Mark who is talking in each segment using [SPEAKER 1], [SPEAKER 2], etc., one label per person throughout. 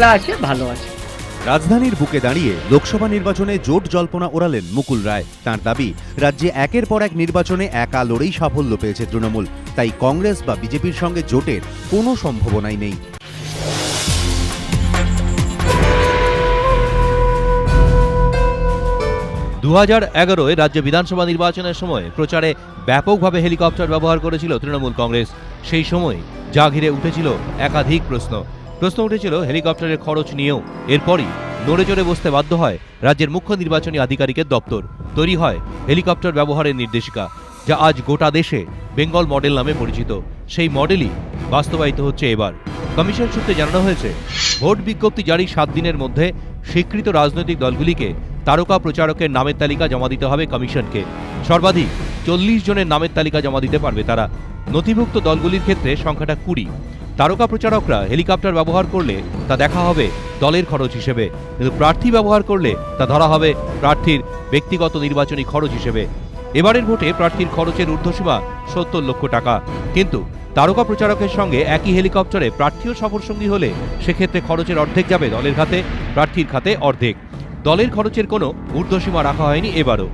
[SPEAKER 1] মেঘলা আছে ভালো আছে।
[SPEAKER 2] রাজধানীর বুকে দাঁড়িয়ে লোকসভা নির্বাচনে জোট জল্পনা ওড়ালেন মুকুল রায়। তার দাবি রাজ্যে একের পর এক নির্বাচনে একা লড়েই সাফল্য পেয়েছে তৃণমূল। তাই কংগ্রেস বা বিজেপির সঙ্গে জোটের কোনো সম্ভাবনাই নেই।
[SPEAKER 3] দু হাজার এগারোয় রাজ্য বিধানসভা নির্বাচনের সময় প্রচারে ব্যাপকভাবে হেলিকপ্টার ব্যবহার করেছিল তৃণমূল কংগ্রেস। সেই সময় যা ঘিরে উঠেছিল একাধিক প্রশ্ন। প্রশ্ন উঠেছিল হেলিকপ্টারের খরচ নিয়েও। এরপরই নড়ে চড়ে বসতে বাধ্য হয় রাজ্যের মুখ্য নির্বাচনী আধিকারিকের দপ্তর। তৈরি হয় হেলিকপ্টার ব্যবহারের নির্দেশিকা, যা আজ গোটা দেশে বেঙ্গল মডেল নামে পরিচিত। সেই মডেলই বাস্তবায়িত হচ্ছে এবার। কমিশন সূত্রে জানানো হয়েছে, ভোট বিজ্ঞপ্তি জারির সাত দিনের মধ্যে স্বীকৃত রাজনৈতিক দলগুলিকে তারকা প্রচারকের নামের তালিকা জমা দিতে হবে কমিশনকে। সর্বাধিক চল্লিশ জনের নামের তালিকা জমা দিতে পারবে তারা। নথিভুক্ত দলগুলির ক্ষেত্রে সংখ্যাটা কুড়ি। তারকা প্রচারকরা হেলিকপ্টার ব্যবহার করলে তা দেখা হবে দলের খরচ হিসেবে। কিন্তু প্রার্থী ব্যবহার করলে তা ধরা হবে প্রার্থীর ব্যক্তিগত নির্বাচনী খরচ হিসেবে। এবারের ভোটে প্রার্থীর খরচের ঊর্ধ্বসীমা সত্তর লক্ষ টাকা। কিন্তু তারকা প্রচারকের সঙ্গে একই হেলিকপ্টারে প্রার্থীও সফরসঙ্গী হলে সেক্ষেত্রে খরচের অর্ধেক যাবে দলের খাতে, প্রার্থীর খাতে অর্ধেক। দলের খরচের কোনো ঊর্ধ্বসীমা রাখা হয়নি এবারও।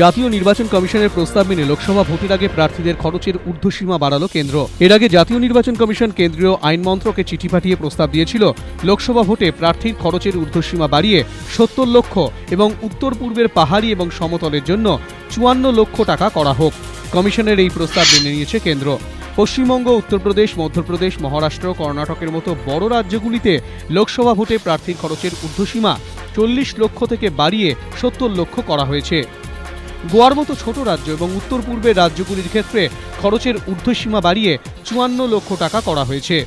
[SPEAKER 4] জাতীয় নির্বাচন কমিশনের প্রস্তাব মেনে লোকসভা ভোটের আগে প্রার্থীদের খরচের ঊর্ধ্বসীমা বাড়ালো কেন্দ্র। এর আগে জাতীয় নির্বাচন কমিশন কেন্দ্রীয় আইন মন্ত্রকে চিঠি পাঠিয়ে প্রস্তাব দিয়েছিল, লোকসভা ভোটে প্রার্থীর খরচের ঊর্ধ্বসীমা বাড়িয়ে সত্তর লক্ষ এবং উত্তর পূর্বের পাহাড়ি এবং সমতলের জন্য চুয়ান্ন লক্ষ টাকা করা হোক। কমিশনের এই প্রস্তাব মেনে নিয়েছে কেন্দ্র। পশ্চিমবঙ্গ, উত্তরপ্রদেশ, মধ্যপ্রদেশ, মহারাষ্ট্র, কর্ণাটকের মতো বড় রাজ্যগুলিতে লোকসভা ভোটে প্রার্থীর খরচের ঊর্ধ্বসীমা চল্লিশ লক্ষ থেকে বাড়িয়ে সত্তর লক্ষ করা হয়েছে। গোয়ার মতো ছোট রাজ্য এবং উত্তর পূর্বের রাজ্যগুলির ক্ষেত্রে খরচের ঊর্ধ্বসীমা বাড়িয়ে চুয়ান্ন লক্ষ টাকা করা হয়েছে।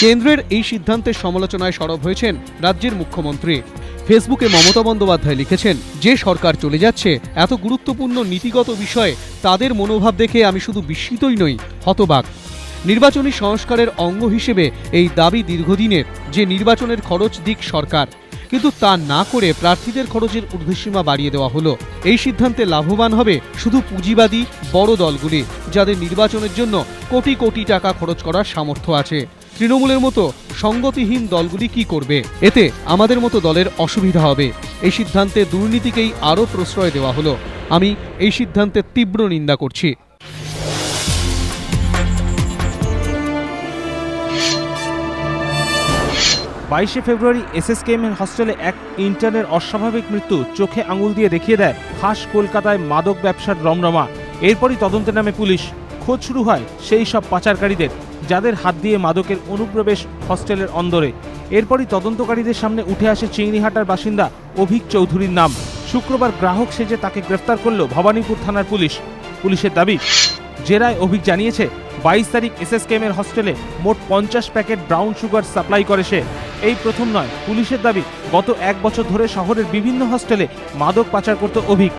[SPEAKER 4] কেন্দ্রের এই সিদ্ধান্তের সমালোচনায় সরব হয়েছেন রাজ্যের মুখ্যমন্ত্রী। ফেসবুকে মমতা বন্দ্যোপাধ্যায় লিখেছেন, যে সরকার চলে যাচ্ছে, এত গুরুত্বপূর্ণ নীতিগত বিষয়ে তাদের মনোভাব দেখে আমি শুধু বিস্মিতই নই, হতবাক। নির্বাচনী সংস্কারের অঙ্গ হিসেবে এই দাবি দীর্ঘদিনের, যে নির্বাচনের খরচ দিক সরকার। কিন্তু তা না করে প্রার্থীদের খরচের ঊর্ধ্বসীমা বাড়িয়ে দেওয়া হলো। এই সিদ্ধান্তে লাভবান হবে শুধু পুঁজিবাদী বড় দলগুলি, যাদের নির্বাচনের জন্য কোটি কোটি টাকা খরচ করার সামর্থ্য আছে। তৃণমূলের মতো সঙ্গতিহীন দলগুলি কি করবে? এতে আমাদের মতো দলের অসুবিধা হবে। এই সিদ্ধান্তে দুর্নীতিকেই আরও প্রশ্রয় দেওয়া হলো। আমি এই সিদ্ধান্তের তীব্র নিন্দা করছি।
[SPEAKER 5] বাইশে ফেব্রুয়ারি এসএসকেএম এর হস্টেলে এক ইন্টার্নের অস্বাভাবিক মৃত্যু চোখে আঙুল দিয়ে দেখিয়ে দেয় খাস কলকাতায় মাদক ব্যবসার রমরমা। এরপরই তদন্তের নামে পুলিশ। খোঁজ শুরু হয় সেই সব পাচারকারীদের, যাদের হাত দিয়ে মাদকের অনুপ্রবেশ হস্টেলের অন্দরে। এরপরই তদন্তকারীদের সামনে উঠে আসে চিংড়িহাটার বাসিন্দা অভিক চৌধুরীর নাম। শুক্রবার গ্রাহক সেজে তাকে গ্রেফতার করল ভবানীপুর থানার পুলিশ। পুলিশের দাবি জেরায় অভিক জানিয়েছে, বাইশ তারিখ এস এস এর হস্টেলে মোট পঞ্চাশ প্যাকেট ব্রাউন সুগার সাপ্লাই করে সে। এই প্রথম নয়, পুলিশের দাবি, গত এক বছর ধরে শহরের বিভিন্ন হস্টেলে মাদক পাচার করত অভিক।